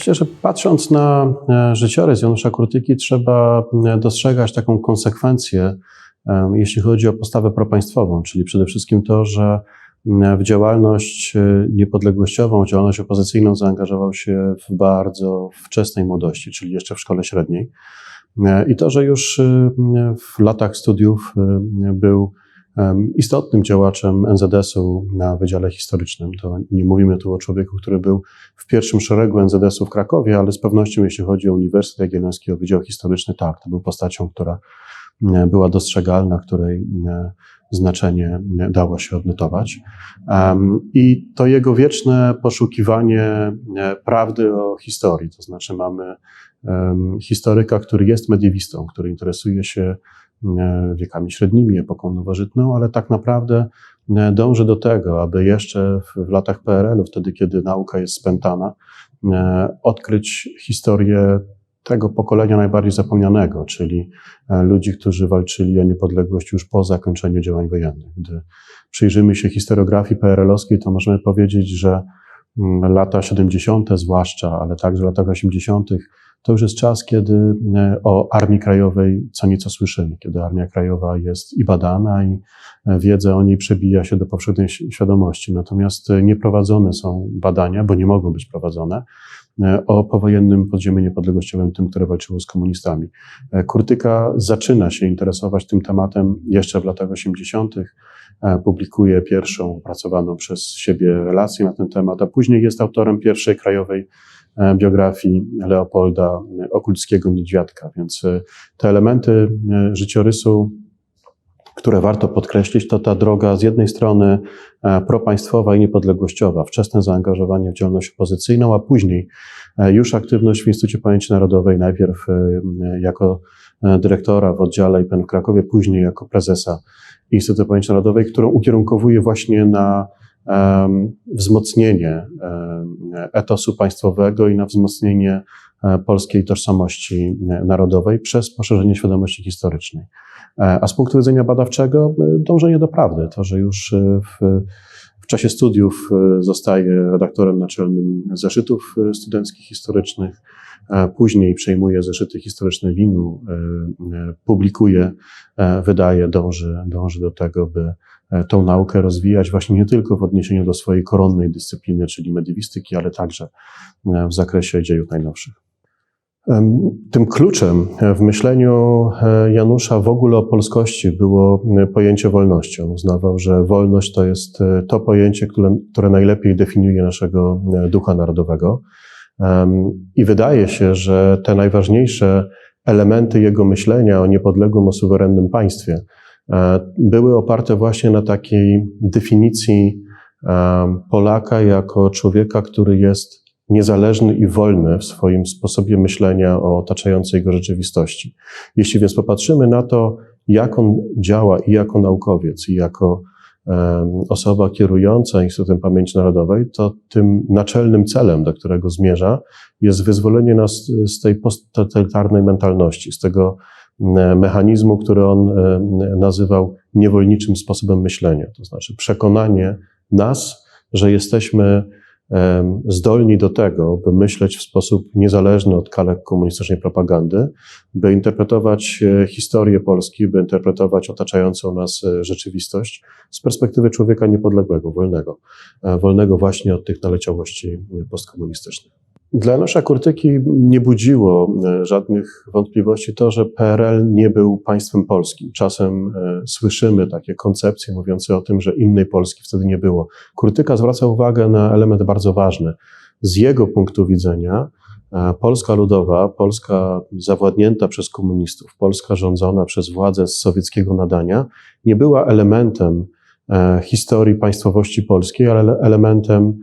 Myślę, że patrząc na e, życiorys Janusza Kurtyki, trzeba e, dostrzegać taką konsekwencję, e, jeśli chodzi o postawę propaństwową, czyli przede wszystkim to, że w działalność niepodległościową, działalność opozycyjną zaangażował się w bardzo wczesnej młodości, czyli jeszcze w szkole średniej. I to, że już w latach studiów był istotnym działaczem NZS-u na Wydziale Historycznym. To nie mówimy tu o człowieku, który był w pierwszym szeregu NZS-u w Krakowie, ale z pewnością, jeśli chodzi o Uniwersytet Jagielloński, o Wydział Historyczny, tak, to był postacią, która była dostrzegalna, której znaczenie dało się odnotować. I to jego wieczne poszukiwanie prawdy o historii, to znaczy mamy historyka, który jest mediewistą, który interesuje się wiekami średnimi, epoką nowożytną, ale tak naprawdę e, dąży do tego, aby jeszcze w, latach PRL-u, wtedy kiedy nauka jest spętana, e, odkryć historię tego pokolenia najbardziej zapomnianego, czyli ludzi, którzy walczyli o niepodległość już po zakończeniu działań wojennych. Gdy przyjrzymy się historiografii PRL-owskiej, to możemy powiedzieć, że mm, lata 70., zwłaszcza, ale także lata 80., to już jest czas, kiedy e, o Armii Krajowej co nieco słyszymy, kiedy Armia Krajowa jest i badana, i e, wiedza o niej przebija się do powszechnej świadomości. Natomiast e, nie prowadzone są badania, bo nie mogą być prowadzone, o powojennym podziemiu niepodległościowym, tym, które walczyło z komunistami. Kurtyka zaczyna się interesować tym tematem jeszcze w latach 80., publikuje pierwszą opracowaną przez siebie relację na ten temat, a później jest autorem pierwszej krajowej biografii Leopolda Okulskiego-Niedźwiadka. Więc e, te elementy e, życiorysu, które warto podkreślić, to ta droga z jednej strony propaństwowa i niepodległościowa, wczesne zaangażowanie w działalność opozycyjną, a później już aktywność w Instytucie Pamięci Narodowej, najpierw jako dyrektora w oddziale IPN w Krakowie, później jako prezesa Instytutu Pamięci Narodowej, którą ukierunkowuje właśnie na wzmocnienie etosu państwowego i na wzmocnienie e, polskiej tożsamości e, narodowej przez poszerzenie świadomości historycznej. E, a z punktu widzenia badawczego, dążenie do prawdy, to, że już w, w czasie studiów zostaje redaktorem naczelnym zeszytów studenckich historycznych, później przejmuje zeszyty historyczne winu, publikuje, wydaje, dąży, dąży do tego, by tą naukę rozwijać właśnie nie tylko w odniesieniu do swojej koronnej dyscypliny, czyli mediewistyki, ale także e, w zakresie dziejów najnowszych. Tym kluczem w myśleniu e, Janusza w ogóle o polskości było pojęcie wolności. On uznawał, że wolność to jest to pojęcie, które, które najlepiej definiuje naszego ducha narodowego. I wydaje się, że te najważniejsze elementy jego myślenia o niepodległym, o suwerennym państwie, E, były oparte właśnie na takiej definicji e, Polaka jako człowieka, który jest niezależny i wolny w swoim sposobie myślenia o otaczającej go rzeczywistości. Jeśli więc popatrzymy na to, jak on działa i jako naukowiec, i jako e, osoba kierująca Instytutem Pamięci Narodowej, to tym naczelnym celem, do którego zmierza, jest wyzwolenie nas z tej posttotalitarnej mentalności, z tego E, mechanizmu, który on e, nazywał niewolniczym sposobem myślenia. To znaczy przekonanie nas, że jesteśmy e, zdolni do tego, by myśleć w sposób niezależny od kalek komunistycznej propagandy, by interpretować historię Polski, by interpretować otaczającą nas rzeczywistość z perspektywy człowieka niepodległego, wolnego, wolnego właśnie od tych naleciałości postkomunistycznych. Dla Janusza Kurtyki nie budziło e, żadnych wątpliwości to, że PRL nie był państwem polskim. Czasem e, słyszymy takie koncepcje mówiące o tym, że innej Polski wtedy nie było. Kurtyka zwraca uwagę na element bardzo ważny. Z jego punktu widzenia e, Polska ludowa, Polska zawładnięta przez komunistów, Polska rządzona przez władze z sowieckiego nadania, nie była elementem historii państwowości polskiej, ale elementem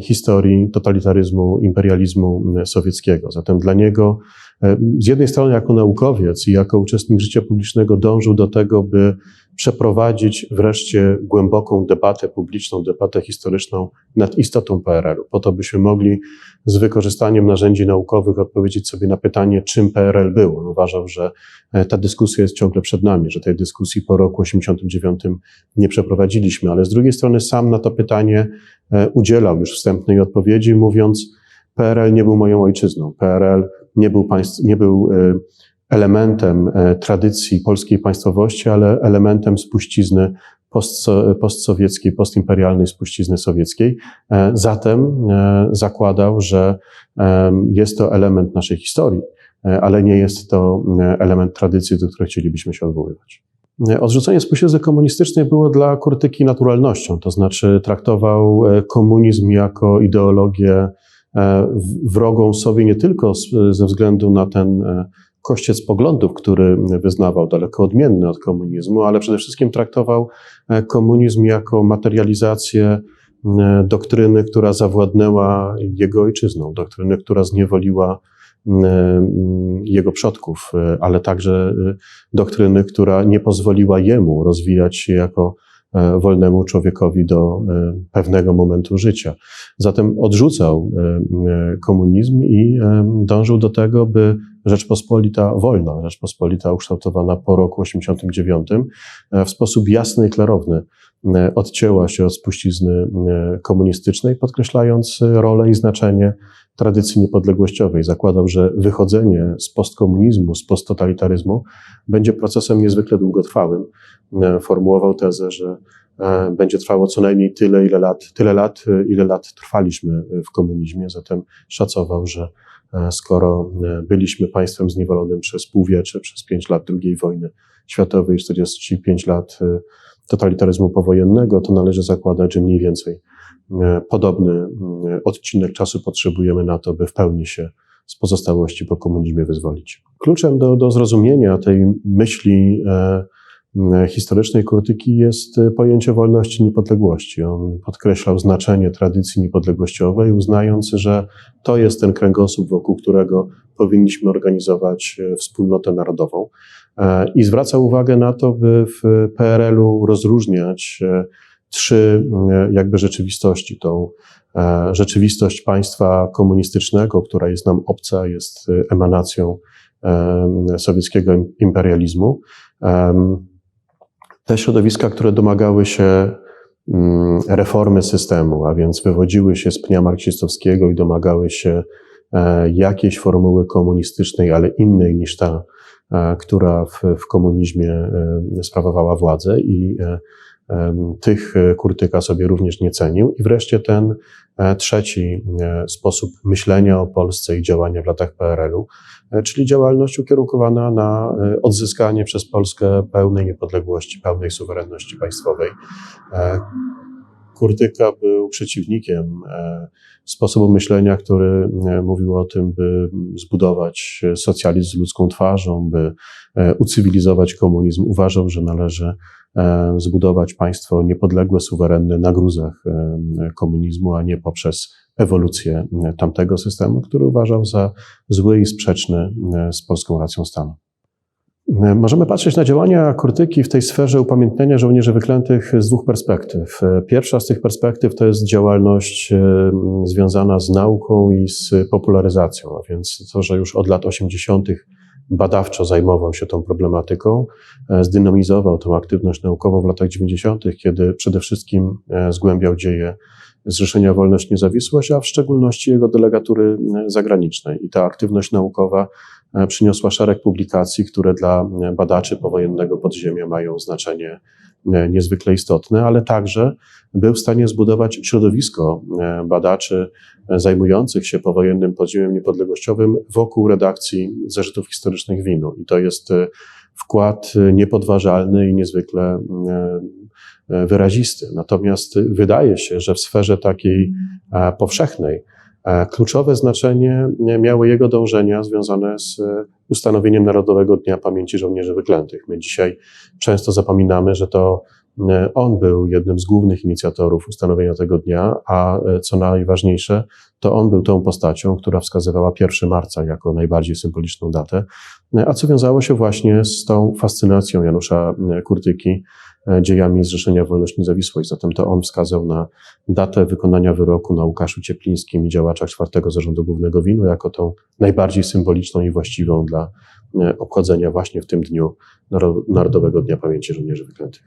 historii totalitaryzmu, imperializmu sowieckiego. Zatem dla niego, z jednej strony jako naukowiec i jako uczestnik życia publicznego dążył do tego, by przeprowadzić wreszcie głęboką debatę publiczną, debatę historyczną nad istotą PRL-u, po to byśmy mogli z wykorzystaniem narzędzi naukowych odpowiedzieć sobie na pytanie, czym PRL był. On uważał, że e, ta dyskusja jest ciągle przed nami, że tej dyskusji po roku 89 nie przeprowadziliśmy, ale z drugiej strony sam na to pytanie udzielał już wstępnej odpowiedzi, mówiąc, PRL nie był moją ojczyzną. PRL nie był, państw, nie był e, elementem e, tradycji polskiej państwowości, ale elementem spuścizny postsowieckiej, postimperialnej spuścizny sowieckiej. E, zatem zakładał, że jest to element naszej historii, ale nie jest to element tradycji, do której chcielibyśmy się odwoływać. Odrzucenie spuścizny komunistycznej było dla Kurtyki naturalnością, to znaczy traktował komunizm jako ideologię E, wrogą sobie nie tylko ze względu na ten e, kościec poglądów, który wyznawał, daleko odmienny od komunizmu, ale przede wszystkim traktował e, komunizm jako materializację doktryny, która zawładnęła jego ojczyzną, doktryny, która zniewoliła jego przodków, ale także doktryny, która nie pozwoliła jemu rozwijać się jako E, wolnemu człowiekowi do e, pewnego momentu życia. Zatem odrzucał e, komunizm i dążył do tego, by Rzeczpospolita wolna, Rzeczpospolita ukształtowana po roku 89 w sposób jasny i klarowny odcięła się od spuścizny komunistycznej, podkreślając rolę i znaczenie tradycji niepodległościowej. Zakładał, że wychodzenie z postkomunizmu, z posttotalitaryzmu będzie procesem niezwykle długotrwałym. Formułował tezę, że e, będzie trwało co najmniej tyle, ile lat, tyle lat, e, ile lat trwaliśmy w komunizmie. Zatem szacował, że e, skoro byliśmy państwem zniewolonym przez półwiecze, przez pięć lat II wojny światowej, 45 lat totalitaryzmu powojennego, to należy zakładać, że mniej więcej E, podobny mm, odcinek czasu potrzebujemy na to, by w pełni się z pozostałości po komunizmie wyzwolić. Kluczem do, do zrozumienia tej myśli e, historycznej Kurtyki jest pojęcie wolności niepodległości. On podkreślał znaczenie tradycji niepodległościowej, uznając, że to jest ten kręgosłup, wokół którego powinniśmy organizować e, wspólnotę narodową. I zwracał uwagę na to, by w PRL-u rozróżniać trzy e, jakby rzeczywistości. Tą e, rzeczywistość państwa komunistycznego, która jest nam obca, jest e, emanacją sowieckiego imperializmu. Te środowiska, które domagały się mm, reformy systemu, a więc wywodziły się z pnia marksistowskiego i domagały się jakiejś formuły komunistycznej, ale innej niż ta, która w, w komunizmie sprawowała władzę i tych e, Kurtyka sobie również nie cenił. I wreszcie ten e, trzeci e, sposób myślenia o Polsce i działania w latach PRL-u, czyli działalność ukierunkowana na odzyskanie przez Polskę pełnej niepodległości, pełnej suwerenności państwowej. Kurtyka był przeciwnikiem sposobu myślenia, który mówił o tym, by zbudować socjalizm z ludzką twarzą, by ucywilizować komunizm. Uważał, że należy zbudować państwo niepodległe, suwerenne na gruzach e, komunizmu, a nie poprzez ewolucję e, tamtego systemu, który uważał za zły i sprzeczny z polską racją stanu. Możemy patrzeć na działania Kurtyki w tej sferze upamiętnienia żołnierzy wyklętych z dwóch perspektyw. Pierwsza z tych perspektyw to jest działalność związana z nauką i z popularyzacją, a więc to, że już od lat 80 badawczo zajmował się tą problematyką, e, zdynamizował tą aktywność naukową w latach 90., kiedy przede wszystkim e, zgłębiał dzieje Zrzeszenia Wolność Niezawisłość, a w szczególności jego delegatury e, zagranicznej. I ta aktywność naukowa przyniosła szereg publikacji, które dla badaczy powojennego podziemia mają znaczenie niezwykle istotne, ale także był w stanie zbudować środowisko badaczy zajmujących się powojennym podziemiem niepodległościowym wokół redakcji zażytów historycznych winu. I to jest e, wkład e, niepodważalny i niezwykle e, wyrazisty. Natomiast wydaje się, że w sferze takiej powszechnej kluczowe znaczenie miały jego dążenia związane z ustanowieniem Narodowego Dnia Pamięci Żołnierzy Wyklętych. My dzisiaj często zapominamy, że to E, on był jednym z głównych inicjatorów ustanowienia tego dnia, a e, co najważniejsze, to on był tą postacią, która wskazywała 1 marca jako najbardziej symboliczną datę, e, a co wiązało się właśnie z tą fascynacją Janusza Kurtyki dziejami Zrzeszenia Wolność Niezawisłość. Zatem to on wskazał na datę wykonania wyroku na Łukaszu Cieplińskim i działaczach czwartego Zarządu Głównego Winu jako tą najbardziej symboliczną i właściwą dla obchodzenia właśnie w tym dniu Narodowego Dnia Pamięci Żołnierzy Wyklętych.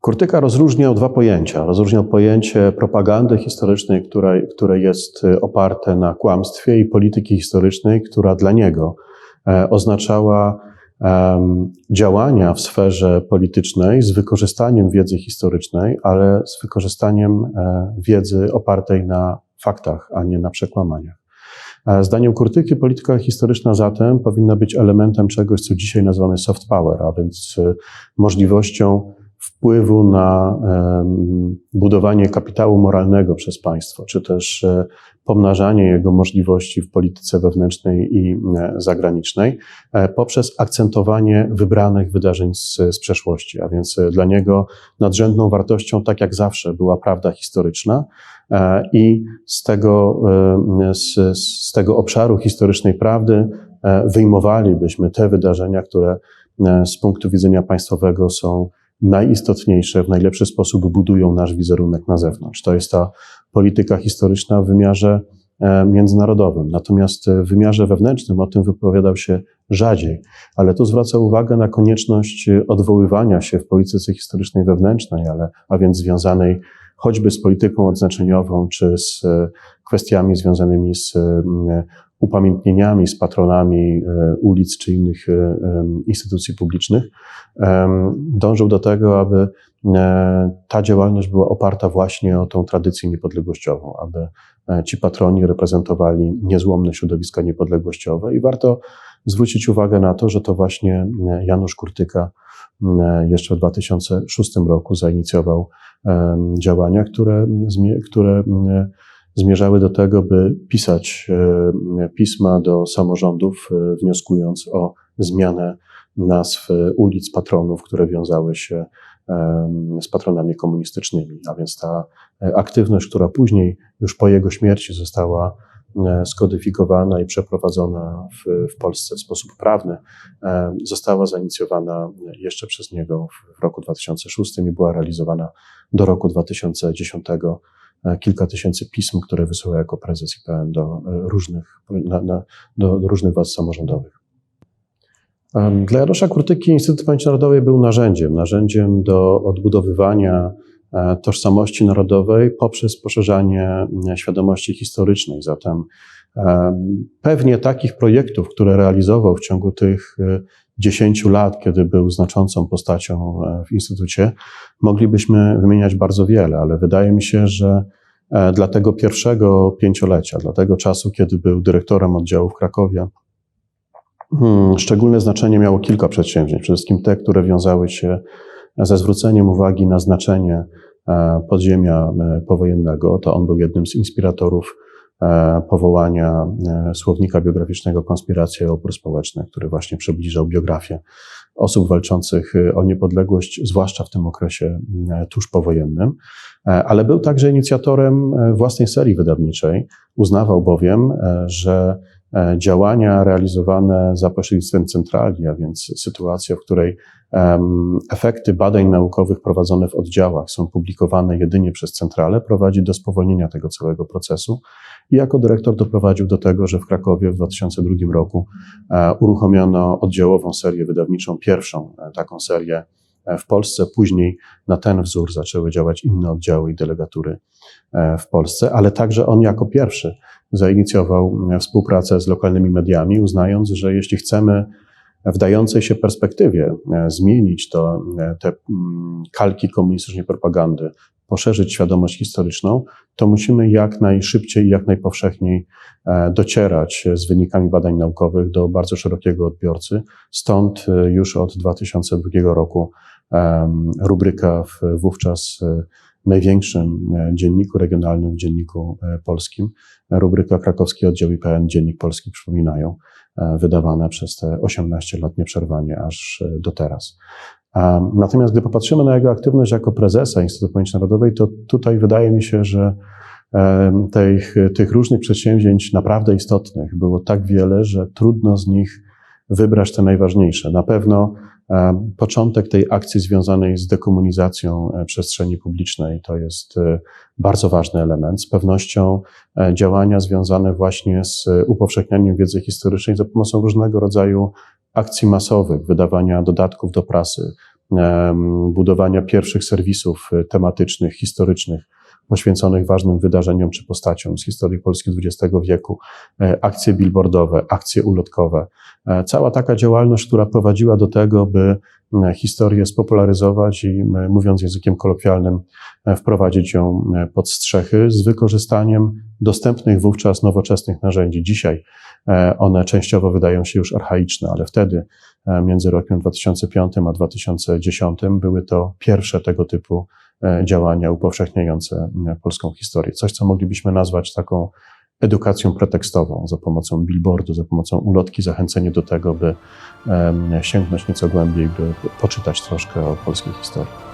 Kurtyka rozróżniał dwa pojęcia. Rozróżniał pojęcie propagandy historycznej, która, które jest oparte na kłamstwie, i polityki historycznej, która dla niego oznaczała działania w sferze politycznej z wykorzystaniem wiedzy historycznej, ale z wykorzystaniem wiedzy opartej na faktach, a nie na przekłamaniach. Zdaniem Kurtyki polityka historyczna zatem powinna być elementem czegoś, co dzisiaj nazywamy soft power, a więc e, możliwością wpływu na budowanie kapitału moralnego przez państwo, czy też e, pomnażanie jego możliwości w polityce wewnętrznej i e, zagranicznej poprzez akcentowanie wybranych wydarzeń z, z przeszłości. A więc dla niego nadrzędną wartością, tak jak zawsze, była prawda historyczna, E, i z tego, e, z, z tego obszaru historycznej prawdy e, wyjmowalibyśmy te wydarzenia, które z punktu widzenia państwowego są najistotniejsze, w najlepszy sposób budują nasz wizerunek na zewnątrz. To jest ta polityka historyczna w wymiarze międzynarodowym. Natomiast w wymiarze wewnętrznym o tym wypowiadał się rzadziej, ale tu zwraca uwagę na konieczność odwoływania się w polityce historycznej wewnętrznej, ale, a więc związanej choćby z polityką odznaczeniową, czy z e, kwestiami związanymi z e, upamiętnieniami, z patronami e, ulic czy innych instytucji publicznych, dążył do tego, aby ta działalność była oparta właśnie o tą tradycję niepodległościową, aby ci patroni reprezentowali niezłomne środowiska niepodległościowe. I warto zwrócić uwagę na to, że to właśnie Janusz Kurtyka jeszcze w 2006 roku zainicjował działania, które, które zmierzały do tego, by pisać pisma do samorządów, e, wnioskując o zmianę nazw ulic patronów, które wiązały się z patronami komunistycznymi. A więc ta e, aktywność, która później, już po jego śmierci, została E, skodyfikowana i przeprowadzona w, w Polsce w sposób prawny, e, została zainicjowana jeszcze przez niego w, roku 2006 i była realizowana do roku 2010 e, kilka tysięcy pism, które wysyła jako prezes IPN do różnych, na, na, do różnych władz samorządowych. Dla Janusza Kurtyki Instytut Pamięci Narodowej był narzędziem, narzędziem do odbudowywania E, tożsamości narodowej poprzez poszerzanie e, świadomości historycznej. Zatem e, pewnie takich projektów, które realizował w ciągu tych dziesięciu lat, kiedy był znaczącą postacią w Instytucie, moglibyśmy wymieniać bardzo wiele, ale wydaje mi się, że dla tego pierwszego pięciolecia, dla tego czasu, kiedy był dyrektorem oddziału w Krakowie, hmm, szczególne znaczenie miało kilka przedsięwzięć. Przede wszystkim te, które wiązały się ze zwróceniem uwagi na znaczenie e, podziemia e, powojennego. To on był jednym z inspiratorów e, powołania słownika biograficznego Konspiracja i opór społeczny, który właśnie przybliżał biografię osób walczących o niepodległość, zwłaszcza w tym okresie tuż powojennym. Ale był także inicjatorem własnej serii wydawniczej. Uznawał bowiem, że działania realizowane za pośrednictwem centrali, a więc sytuacja, w której efekty badań naukowych prowadzone w oddziałach są publikowane jedynie przez centralę, prowadzi do spowolnienia tego całego procesu. I jako dyrektor doprowadził do tego, że w Krakowie w 2002 roku e, uruchomiono oddziałową serię wydawniczą, pierwszą e, taką serię e, w Polsce. Później na ten wzór zaczęły działać inne oddziały i delegatury w Polsce, ale także on jako pierwszy zainicjował współpracę z lokalnymi mediami, uznając, że jeśli chcemy w dającej się perspektywie zmienić to, te mm, kalki komunistycznej propagandy, poszerzyć świadomość historyczną, to musimy jak najszybciej i jak najpowszechniej e, docierać z wynikami badań naukowych do bardzo szerokiego odbiorcy. Stąd już od 2002 roku rubryka w wówczas największym dzienniku regionalnym, dzienniku polskim, rubryka Krakowski Oddział IPN, Dziennik Polski przypominają, E, wydawane przez te 18 lat nieprzerwanie aż e, do teraz. Natomiast gdy popatrzymy na jego aktywność jako prezesa Instytutu Pamięci Narodowej, to tutaj wydaje mi się, że e, tych, tych różnych przedsięwzięć naprawdę istotnych było tak wiele, że trudno z nich wybrać te najważniejsze. Na pewno E, początek tej akcji związanej z dekomunizacją e, przestrzeni publicznej to jest e, bardzo ważny element. Z pewnością działania związane właśnie z upowszechnianiem wiedzy historycznej za pomocą różnego rodzaju akcji masowych, wydawania dodatków do prasy, budowania pierwszych serwisów e, tematycznych, historycznych, poświęconych ważnym wydarzeniom czy postaciom z historii Polski XX wieku, e, akcje billboardowe, akcje ulotkowe. E, Cała taka działalność, która prowadziła do tego, by historię spopularyzować i, mówiąc językiem kolokwialnym, wprowadzić ją pod strzechy z wykorzystaniem dostępnych wówczas nowoczesnych narzędzi. Dzisiaj e, one częściowo wydają się już archaiczne, ale wtedy, e, między rokiem 2005 a 2010, były to pierwsze tego typu e, działania upowszechniające polską historię. Coś, co moglibyśmy nazwać taką edukacją pretekstową za pomocą billboardu, za pomocą ulotki, zachęcenie do tego, by sięgnąć nieco głębiej, by poczytać troszkę o polskiej historii.